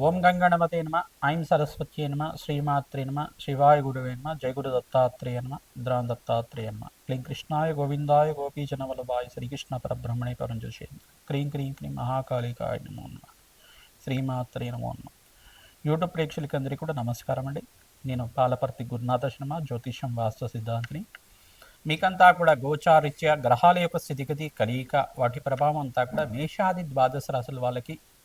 ఓం గంగణమతే నమ. ఐం సరస్వత్యే నమ. శ్రీమాత్రే నమ. శివాయ గురువే నమ. జయ దత్తాత్రేయ నమ. ద్రాం దత్తాత్రేయ నమ. క్లీం కృష్ణాయ గోవిందాయ గోపీజనవల్లభాయ శ్రీకృష్ణ పరబ్రహ్మణే పరంజోషే క్రీం క్రీం క్రీం మహాకాళికాయ నమో నమ. శ్రీమాత్రే నమో నమ. యూట్యూబ్ ప్రేక్షకులందరికీ కూడా నమస్కారం అండి. నేను పాలపర్తి గురునాథ శర్మ జ్యోతిషం వాస్తు సిద్ధాంతిని. మీకంతా కూడా గోచారిత్య గ్రహాల యొక్క స్థితిగతి కలియిక వాటి ప్రభావం అంతా కూడా మేషాది ద్వాదశ రాశుల వాళ్ళకి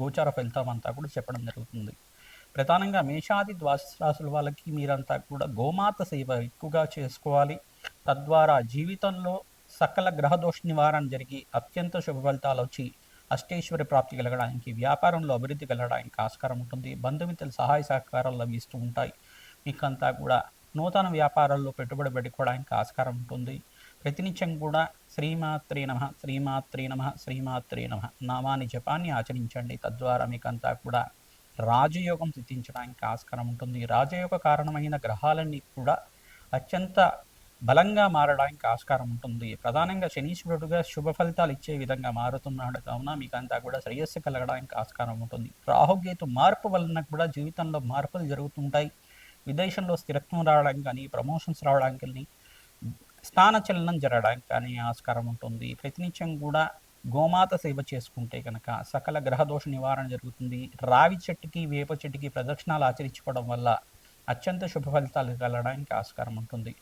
గోచార ఫలితమంతా కూడా చెప్పడం జరుగుతుంది. ప్రధానంగా మేషాది ద్వాసరాశుల వాళ్ళకి మీరంతా కూడా గోమాత సేవ ఎక్కువగా చేసుకోవాలి. తద్వారా జీవితంలో సకల గ్రహదోష నివారణ జరిగి అత్యంత శుభ ఫలితాలు వచ్చి అష్టేశ్వరి ప్రాప్తి కలగడానికి వ్యాపారంలో అభివృద్ధి కలగడానికి ఆస్కారం ఉంటుంది. బంధుమిత్రుల సహాయ సహకారాలు లభిస్తూ ఉంటాయి. మీకంతా కూడా నూతన వ్యాపారాల్లో పెట్టుబడి పెట్టుకోవడానికి ఆస్కారం ఉంటుంది. ప్రతినిత్యం కూడా శ్రీమాత్రే నమ శ్రీమాత్రే నమ శ్రీమాత్రే నమ. నామాన్ని జపాన్ని ఆచరించండి. తద్వారా మీకంతా కూడా రాజయోగం సిద్ధించడానికి ఆస్కారం ఉంటుంది. రాజయోగ కారణమైన గ్రహాలన్నీ కూడా అత్యంత బలంగా మారడానికి ఆస్కారం ఉంటుంది. ప్రధానంగా శనీశ్వరుడుగా శుభ ఫలితాలు ఇచ్చే విధంగా మారుతున్నాడు. కావున మీకంతా కూడా శ్రేయస్సు కలగడానికి ఆస్కారం ఉంటుంది. రాహుకేతు మార్పు వలన కూడా జీవితంలో మార్పులు జరుగుతుంటాయి. విదేశంలో స్థిరత్వం రావడానికి కానీ ప్రమోషన్స్ రావడానికి కానీ స్థాన చలనం జరగడానికి కానీ ఆస్కారం ఉంటుంది. ప్రతినిత్యం కూడా గోమాత సేవ చేసుకుంటే కనుక సకల గ్రహదోష నివారణ జరుగుతుంది. రావి చెట్టుకి వేప చెట్టుకి ప్రదక్షిణాలు ఆచరించుకోవడం వల్ల అత్యంత శుభ ఫలితాలు కలగడానికి ఆస్కారం ఉంటుంది.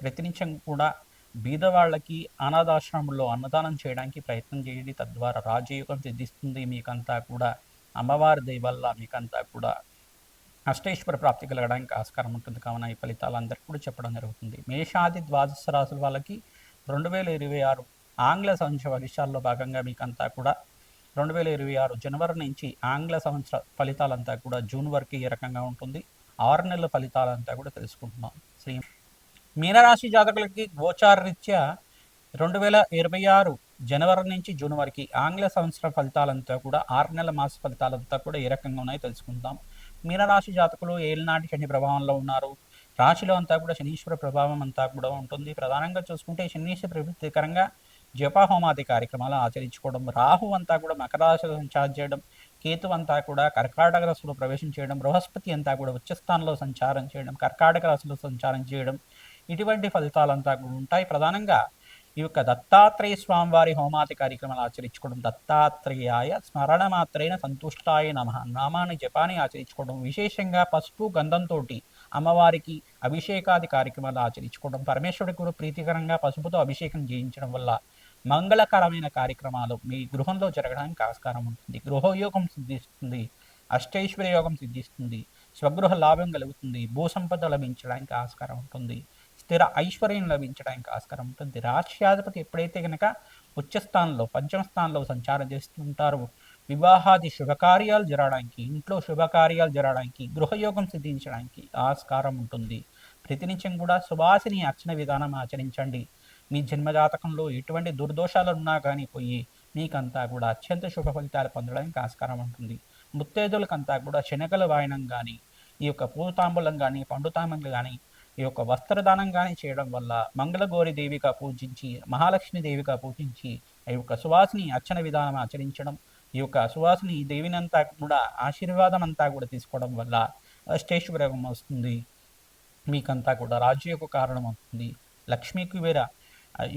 ప్రతినిత్యం కూడా బీదవాళ్ళకి అనాథాశ్రమంలో అన్నదానం చేయడానికి ప్రయత్నం చేయండి. తద్వారా రాజయోగం సిద్ధిస్తుంది. మీకంతా కూడా అమ్మవారి దయ వల్ల మీకంతా కూడా అష్టేశ్వర ప్రాప్తి కలగడానికి ఆస్కారం ఉంటుంది. కావున ఈ ఫలితాలు అందరికీ కూడా చెప్పడం జరుగుతుంది. మేషాది ద్వాదశ రాసుల వాళ్ళకి రెండు వేల ఇరవై ఆరు ఆంగ్ల సంవత్సర వర్షాల్లో భాగంగా మీకంతా కూడా రెండు వేల ఇరవై ఆరు జనవరి నుంచి ఆంగ్ల సంవత్సర ఫలితాలంతా కూడా జూన్ వరకు ఏ రకంగా ఉంటుంది? ఆరు నెలల ఫలితాలంతా కూడా తెలుసుకుంటున్నాం. శ్రీ మీనరాశి జాతకులకి గోచారరీత్యా రెండు వేల ఇరవై ఆరు జనవరి నుంచి జూన్ వరకు ఆంగ్ల సంవత్సర ఫలితాలంతా కూడా ఆరు నెలల మాస ఫలితాలంతా కూడా ఏ రకంగా ఉన్నాయో తెలుసుకుందాం. మీనరాశి జాతకులు ఏలినాటి శని ప్రభావంలో ఉన్నారు. రాశిలో అంతా కూడా శనీశ్వర ప్రభావం అంతా కూడా ఉంటుంది. ప్రధానంగా చూసుకుంటే శనీశ్వర ప్రభుత్వకరంగా జపహోమాది కార్యక్రమాలు ఆచరించుకోవడం రాహు అంతా కూడా మకర రాశిలో సంచారం చేయడం కేతు అంతా కూడా కర్కాటక రాశిలో ప్రవేశం చేయడం బృహస్పతి అంతా కూడా ఉచ్చస్థానంలో సంచారం చేయడం కర్కాటక రాశిలో సంచారం చేయడం ఇటువంటి ఫలితాలంతా కూడా ఉంటాయి. ప్రధానంగా ఈ యొక్క దత్తాత్రేయ స్వామివారి హోమాది కార్యక్రమాలు ఆచరించుకోవడం దత్తాత్రేయాయ స్మరణ మాత్రైన సంతుష్టాయ నమ. నామాన్ని జపాన్ని ఆచరించుకోవడం విశేషంగా పసుపు గంధంతో అమ్మవారికి అభిషేకాది కార్యక్రమాలు ఆచరించుకోవడం పరమేశ్వరుడి గురు ప్రీతికరంగా పసుపుతో అభిషేకం చేయించడం వల్ల మంగళకరమైన కార్యక్రమాలు మీ గృహంలో జరగడానికి ఆస్కారం ఉంటుంది. గృహయోగం సిద్ధిస్తుంది అష్టైశ్వర్య యోగం సిద్ధిస్తుంది స్వగృహ లాభం కలుగుతుంది భూసంపద లభించడానికి ఆస్కారం ఉంటుంది. స్థిర ఐశ్వర్యం లభించడానికి ఆస్కారం ఉంటుంది. రాష్ట్రాధిపతి ఎప్పుడైతే కనుక ఉచ్చస్థానంలో పంచమ స్థానంలో సంచారం చేస్తుంటారో వివాహాది శుభకార్యాలు జరగడానికి ఇంట్లో శుభకార్యాలు జరగడానికి గృహయోగం సిద్ధించడానికి ఆస్కారం ఉంటుంది. ప్రతినిత్యం కూడా సువాసిని అర్చన విధానం ఆచరించండి. మీ జన్మజాతకంలో ఎటువంటి దుర్దోషాలు ఉన్నా కానీ పోయి మీకంతా కూడా అత్యంత శుభ ఫలితాలు పొందడానికి ఆస్కారం ఉంటుంది. ముత్తేదులకంతా కూడా శనగలు వాయనం కానీ ఈ యొక్క పూతాంబులం కానీ పండుతాంబులు కానీ ఈ యొక్క వస్త్రదానం కానీ చేయడం వల్ల మంగళగౌరి దేవిగా పూజించి మహాలక్ష్మి దేవిగా పూజించి ఈ యొక్క సువాసిని అర్చన విధానం ఆచరించడం ఈ యొక్క సువాసిని దేవినంతా కూడా ఆశీర్వాదం అంతా కూడా తీసుకోవడం వల్ల అష్టేశ్వరం వస్తుంది. మీకంతా కూడా రాజు యొక్క కారణం అవుతుంది. లక్ష్మీ కుబేర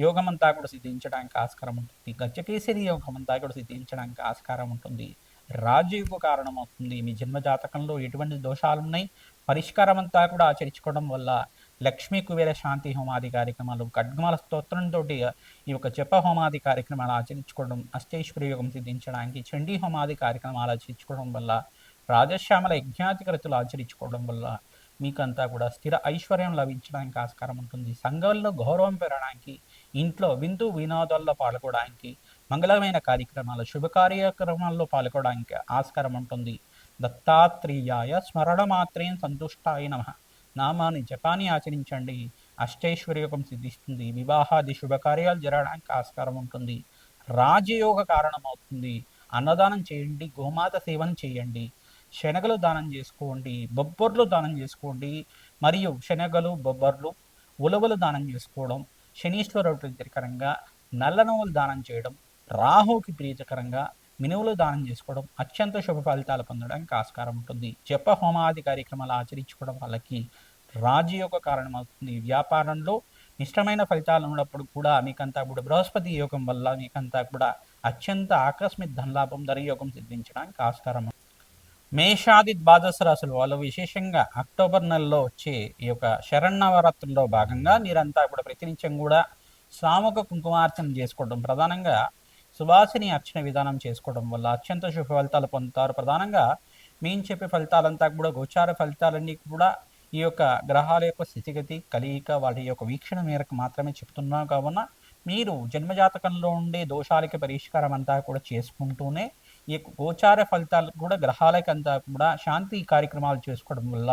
యోగం అంతా కూడా సిద్ధించడానికి ఆస్కారం ఉంటుంది. గజకేసరి యోగం అంతా కూడా సిద్ధించడానికి ఆస్కారం ఉంటుంది. రాజయోగ కారణం అవుతుంది మీ జన్మ జాతకంలో ఎటువంటి దోషాలు ఉన్నాయి పరిష్కారం అంతా కూడా ఆచరించుకోవడం వల్ల లక్ష్మీ కుబేర శాంతి హోమాది కార్యక్రమాలు ఖడ్గమాల స్తోత్రంతో ఈ యొక్క జప హోమాది కార్యక్రమాలు ఆచరించుకోవడం అష్టేశ్వరి యోగం సిద్ధించడానికి చండీ హోమాది కార్యక్రమాలు ఆచరించుకోవడం వల్ల రాజశ్యామల యజ్ఞాధికరతులు ఆచరించుకోవడం వల్ల మీకంతా కూడా స్థిర ఐశ్వర్యం లభించడానికి ఆస్కారం ఉంటుంది. సంఘంలో గౌరవం పెరగడానికి ఇంట్లో విందు వినోదాల్లో పాల్గొనడానికి మంగళమైన కార్యక్రమాలు శుభ కార్యక్రమాల్లో పాల్గొనడానికి ఆస్కారం ఉంటుంది. దత్తాత్రేయాయ స్మరణ మాత్రేం సంతుష్టాయ నమ. నామాన్ని జపాన్ని ఆచరించండి. అష్టైశ్వర్యోగం సిద్ధిస్తుంది. వివాహాది శుభకార్యాలు జరగడానికి ఆస్కారం ఉంటుంది. రాజయోగ కారణమవుతుంది. అన్నదానం చేయండి. గోమాత సేవను చేయండి. శనగలు దానం చేసుకోండి. బొబ్బర్లు దానం చేసుకోండి. మరియు శనగలు బొబ్బర్లు ఉలవలు దానం చేసుకోవడం శనీశ్వరుడు ప్రీతికరంగా నల్ల నవ్వులు దానం చేయడం రాహుకి ప్రీతికరంగా మినువులు దానం చేసుకోవడం అత్యంత శుభ ఫలితాలు పొందడానికి ఆస్కారం ఉంటుంది. జప హోమాది కార్యక్రమాలు ఆచరించుకోవడం వాళ్ళకి రాజయోగ కారణమవుతుంది. వ్యాపారంలో ఇష్టమైన ఫలితాలు ఉన్నప్పుడు కూడా మీకంతా కూడా బృహస్పతి యోగం వల్ల మీకంతా కూడా అత్యంత ఆకస్మిక ధనలాభం ధరయోగం సిద్ధించడానికి ఆస్కారం మేషాది ద్వాదశ రాశులు వాళ్ళు విశేషంగా అక్టోబర్ నెలలో వచ్చే ఈ యొక్క శరణవరాత్రుల్లో భాగంగా మీరంతా కూడా ప్రతినిత్యం కూడా సాముక కుంకుమార్చన చేసుకోవడం ప్రధానంగా సువాసిని అర్చన విధానం చేసుకోవడం వల్ల అత్యంత శుభ ఫలితాలు పొందుతారు. ప్రధానంగా మేము చెప్పే ఫలితాలంతా కూడా గోచార ఫలితాలన్నీ కూడా ఈ యొక్క గ్రహాల యొక్క స్థితిగతి కలియిక వాటి యొక్క వీక్షణ మేరకు మాత్రమే చెప్తున్నాం కావున మీరు జన్మజాతకంలో ఉండే దోషాలకి పరిష్కారం అంతా కూడా చేసుకుంటూనే ఈ గోచార ఫలితాలు కూడా గ్రహాలకంతా కూడా శాంతి కార్యక్రమాలు చేసుకోవడం వల్ల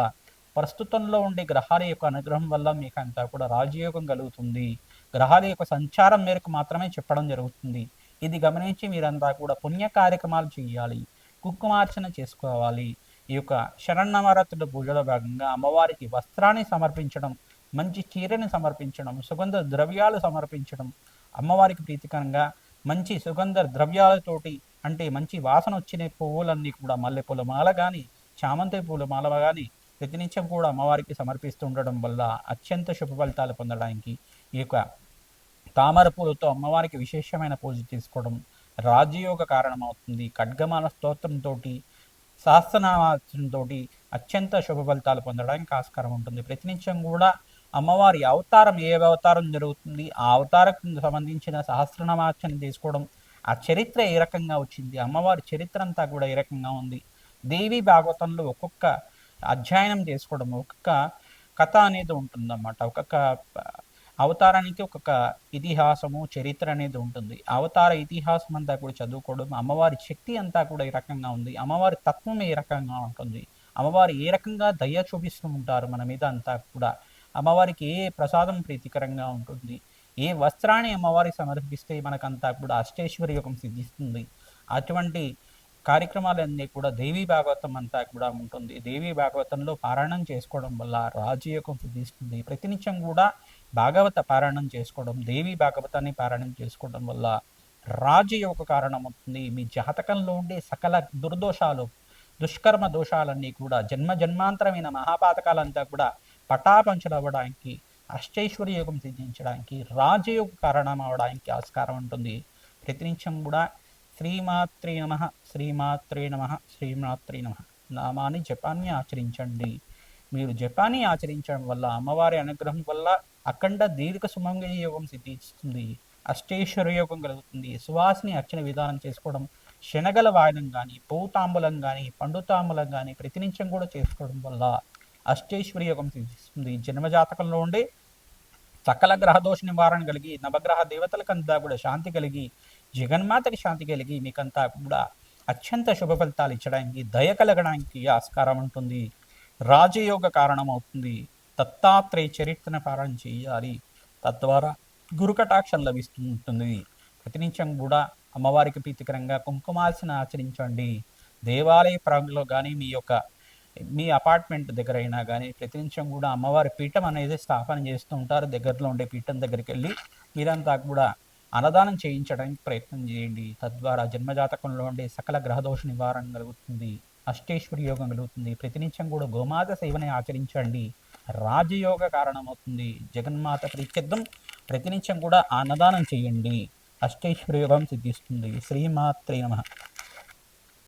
ప్రస్తుతంలో ఉండే గ్రహాల యొక్క అనుగ్రహం వల్ల మీకు అంతా కూడా రాజయోగం కలుగుతుంది. గ్రహాల యొక్క సంచారం మేరకు మాత్రమే చెప్పడం జరుగుతుంది. ఇది గమనించి మీరంతా కూడా పుణ్య కార్యక్రమాలు చేయాలి కుంకుమార్చన చేసుకోవాలి. ఈ యొక్క శరణవరాత్రుల పూజలో భాగంగా అమ్మవారికి వస్త్రాన్ని సమర్పించడం మంచి చీరని సమర్పించడం సుగంధ ద్రవ్యాలు సమర్పించడం అమ్మవారికి ప్రీతికరంగా మంచి సుగంధ ద్రవ్యాలతోటి అంటే మంచి వాసన వచ్చిన పువ్వులన్నీ కూడా మల్లెపూల మాల కానీ చామంతి పూల మాల కానీ ప్రతినిత్యం కూడా అమ్మవారికి సమర్పిస్తుండడం వల్ల అత్యంత శుభ ఫలితాలు పొందడానికి ఈ యొక్క తామర పూలతో అమ్మవారికి విశేషమైన పూజ తీసుకోవడం రాజయోగ కారణమవుతుంది. ఖడ్గమాల స్తోత్రంతో సహస్రనామాలతో అత్యంత శుభ ఫలితాలు పొందడానికి ఆస్కారం ఉంటుంది. ప్రతినిత్యం కూడా అమ్మవారి అవతారం ఏ అవతారం జరుగుతుంది ఆ అవతారకు సంబంధించిన సహస్రనామార్చన తీసుకోవడం ఆ చరిత్ర ఏ రకంగా వచ్చింది అమ్మవారి చరిత్ర అంతా కూడా ఏ రకంగా ఉంది దేవి భాగవతంలో ఒక్కొక్క అధ్యయనం చేసుకోవడం ఒక్కొక్క కథ అనేది ఉంటుందన్నమాట. ఒక్కొక్క అవతారానికి ఒక్కొక్క ఇతిహాసము చరిత్ర అనేది ఉంటుంది. అవతార ఇతిహాసం అంతా కూడా చదువుకోవడం అమ్మవారి శక్తి అంతా కూడా ఈ రకంగా ఉంది. అమ్మవారి తత్వం ఏ రకంగా ఉంటుంది. అమ్మవారు ఏ రకంగా దయ చూపిస్తూ ఉంటారు మన మీద అంతా కూడా? అమ్మవారికి ఏ ప్రసాదం ప్రీతికరంగా ఉంటుంది? ఏ వస్త్రాన్ని అమ్మవారికి సమర్పిస్తే మనకంతా కూడా అష్టేశ్వరి యోగం సిద్ధిస్తుంది? అటువంటి కార్యక్రమాలన్నీ కూడా దేవీ భాగవతం అంతా కూడా ఉంటుంది. దేవీ భాగవతంలో పారాయణం చేసుకోవడం వల్ల రాజయోగం సిద్ధిస్తుంది. ప్రతినిత్యం కూడా భాగవత పారాయణం చేసుకోవడం దేవి భాగవతాన్ని పారాయణం చేసుకోవడం వల్ల రాజయోగ కారణం అవుతుంది మీ జాతకంలో ఉండే సకల దుర్దోషాలు దుష్కర్మ దోషాలన్నీ కూడా జన్మ జన్మాంతరమైన మహాపాతకాలంతా కూడా పటాపంచలవ్వడానికి అష్టైశ్వర్య యోగం సిద్ధించడానికి రాజయోగ కారణం అవడానికి ఆస్కారం ఉంటుంది. ప్రతినిత్యం కూడా శ్రీమాత్రే నమ శ్రీమాత్రే నమ శ్రీమాత్రే నమ. నామాన్ని జపాన్ని ఆచరించండి. మీరు జపాన్ని ఆచరించడం వల్ల అమ్మవారి అనుగ్రహం వల్ల అఖండ దీర్ఘ సుమంగళ యోగం సిద్ధిస్తుంది. అష్టేశ్వర యోగం కలుగుతుంది. సువాసిని అర్చన విధానం చేసుకోవడం శనగల వాయనం కానీ పౌతాంబులం కానీ పండుతాంబులం కానీ ప్రతినిత్యం కూడా చేసుకోవడం వల్ల అష్టేశ్వర యోగం సిద్ధిస్తుంది. జన్మజాతకంలో ఉండే సకల గ్రహదోష నివారణ కలిగి నవగ్రహ దేవతలకంతా కూడా శాంతి కలిగి జగన్మాతకి శాంతి కలిగి మీకంతా కూడా అత్యంత శుభ ఫలితాలు ఇచ్చడానికి దయ కలగడానికి ఆస్కారం ఉంటుంది. రాజయోగ కారణం అవుతుంది దత్తాత్రేయ చరిత్రను పారాయణ చేయాలి. తద్వారా గురుకటాక్షం లభిస్తూ ఉంటుంది ప్రతినిత్యం కూడా అమ్మవారికి ప్రీతికరంగా కుంకుమార్చన ఆచరించండి. దేవాలయ ప్రాంగంలో కానీ మీ యొక్క మీ అపార్ట్మెంట్ దగ్గర అయినా కానీ ప్రతినిత్యం కూడా అమ్మవారి పీఠం అనేది స్థాపన చేస్తూ ఉంటారు. దగ్గరలో ఉండే పీఠం దగ్గరికి వెళ్ళి మీరంతా కూడా అన్నదానం చేయించడానికి ప్రయత్నం చేయండి. తద్వారా జన్మజాతకంలో ఉండే సకల గ్రహదోష నివారణ కలుగుతుంది. అష్టేశ్వరి యోగం కలుగుతుంది. ప్రతినిత్యం కూడా గోమాత సేవని ఆచరించండి. రాజయోగ కారణమవుతుంది. జగన్మాత ప్రీత్యర్థం ప్రతినిత్యం కూడా అన్నదానం చేయండి. అష్టేశ్వరి యోగం సిద్ధిస్తుంది. శ్రీమాత్రే నమ.